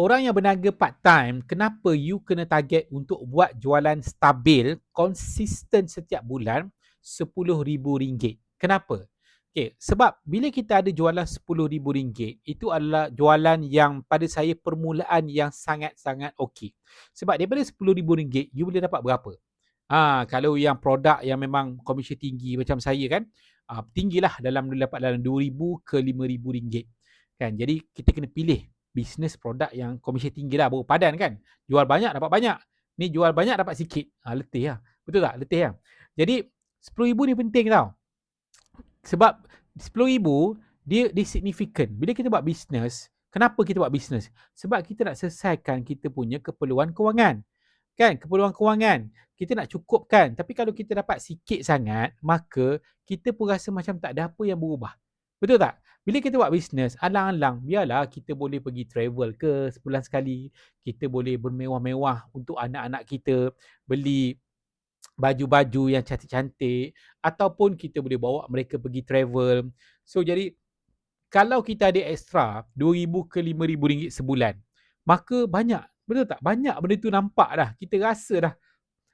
orang yang berniaga part time, kenapa you kena target untuk buat jualan stabil, konsisten setiap bulan RM10,000? Kenapa? Okay, sebab bila kita ada jualan RM10,000, itu adalah jualan yang pada saya permulaan yang sangat-sangat okey. Sebab daripada RM10,000, you boleh dapat berapa? Ha, kalau yang produk yang memang komisi tinggi macam saya kan, uh, tinggilah dalam dapat dalam RM2,000 ke RM5,000. Kan? Jadi kita kena pilih bisnes produk yang komisi tinggi lah baru padan kan. Jual banyak dapat banyak. Ni jual banyak dapat sikit. Ha, letih lah. Betul tak? Letih lah. Jadi RM10,000 ni penting tau. Sebab RM10,000 dia, dia signifikan bila kita buat bisnes kenapa kita buat bisnes sebab kita nak selesaikan kita punya keperluan kewangan. Kan? Keperluan kewangan. Kita nak cukupkan. Tapi kalau kita dapat sikit sangat maka kita pun rasa macam tak ada apa yang berubah Betul tak? Bila kita buat bisnes, alang-alang biarlah kita boleh pergi travel ke sebulan sekali. Kita boleh bermewah-mewah untuk anak-anak kita. Beli baju-baju yang cantik-cantik. Ataupun kita boleh bawa mereka pergi travel. So jadi, kalau kita ada extra RM2,000 ke RM5,000 sebulan. Maka banyak. Betul tak? Banyak benda tu nampak dah. Kita rasa dah.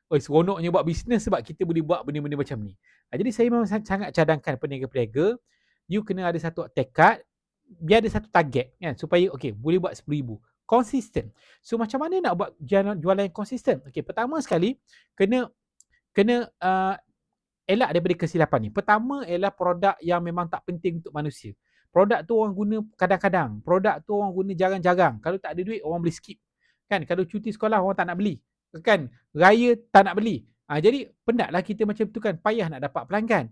Oh, seronoknya buat bisnes sebab kita boleh buat benda-benda macam ni. Jadi saya memang sangat cadangkan peniaga-peniaga you kena ada satu tekad biar ada satu target kan supaya okey boleh buat 10000 konsisten so macam mana nak buat jualan, yang konsisten okey pertama sekali kena kena uh, elak daripada kesilapan ni. Pertama ialah produk yang memang tak penting untuk manusia. Produk tu orang guna kadang-kadang. Produk tu orang guna jarang-jarang. Kalau tak ada duit orang boleh skip kan kalau cuti sekolah orang tak nak beli. Kan raya tak nak beli. Ha, jadi pendaklah kita macam tu kan payah nak dapat pelanggan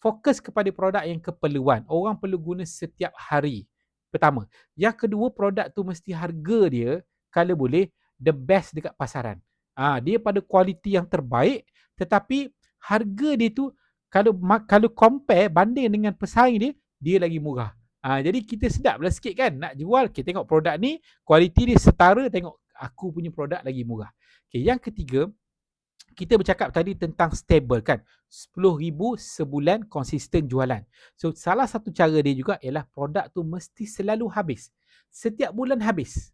fokus kepada produk yang keperluan. Orang perlu guna setiap hari. Pertama. Yang kedua, produk tu mesti harga dia kalau boleh the best dekat pasaran. Ah, ha, dia pada kualiti yang terbaik tetapi harga dia tu kalau kalau compare banding dengan pesaing dia, dia lagi murah. Ah, ha, jadi kita sedap lah sikit kan nak jual, kita tengok produk ni kualiti dia setara tengok aku punya produk lagi murah. Okay, yang ketiga, kita bercakap tadi tentang stable kan. 10,000 sebulan konsisten jualan. So salah satu cara dia juga ialah produk tu mesti selalu habis. Setiap bulan habis.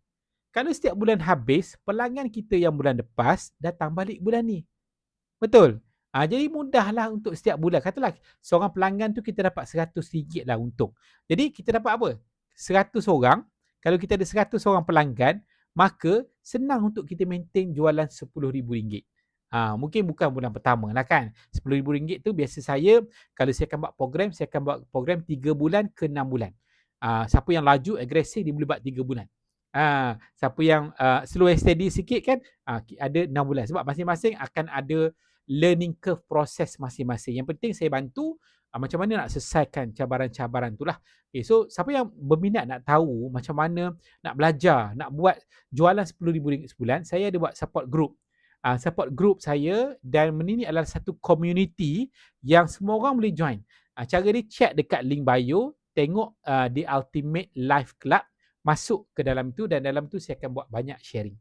Kalau setiap bulan habis, pelanggan kita yang bulan lepas datang balik bulan ni. Betul? Ha, jadi mudahlah untuk setiap bulan. Katalah seorang pelanggan tu kita dapat RM100 lah untung. Jadi kita dapat apa? 100 orang. Kalau kita ada 100 orang pelanggan, maka senang untuk kita maintain jualan RM10,000. Ha, mungkin bukan bulan pertama lah kan. RM10,000 tu biasa saya, kalau saya akan buat program, saya akan buat program 3 bulan ke 6 bulan. Ha, siapa yang laju, agresif, dia boleh buat 3 bulan. Ha, siapa yang uh, slow and steady sikit kan, ha, ada 6 bulan. Sebab masing-masing akan ada learning curve proses masing-masing. Yang penting saya bantu uh, macam mana nak selesaikan cabaran-cabaran tu lah. Okay, so siapa yang berminat nak tahu macam mana nak belajar, nak buat jualan RM10,000 sebulan, saya ada buat support group uh, support group saya dan ini adalah satu community yang semua orang boleh join. Uh, cara dia chat dekat link bio, tengok uh, The Ultimate Life Club, masuk ke dalam tu dan dalam tu saya akan buat banyak sharing.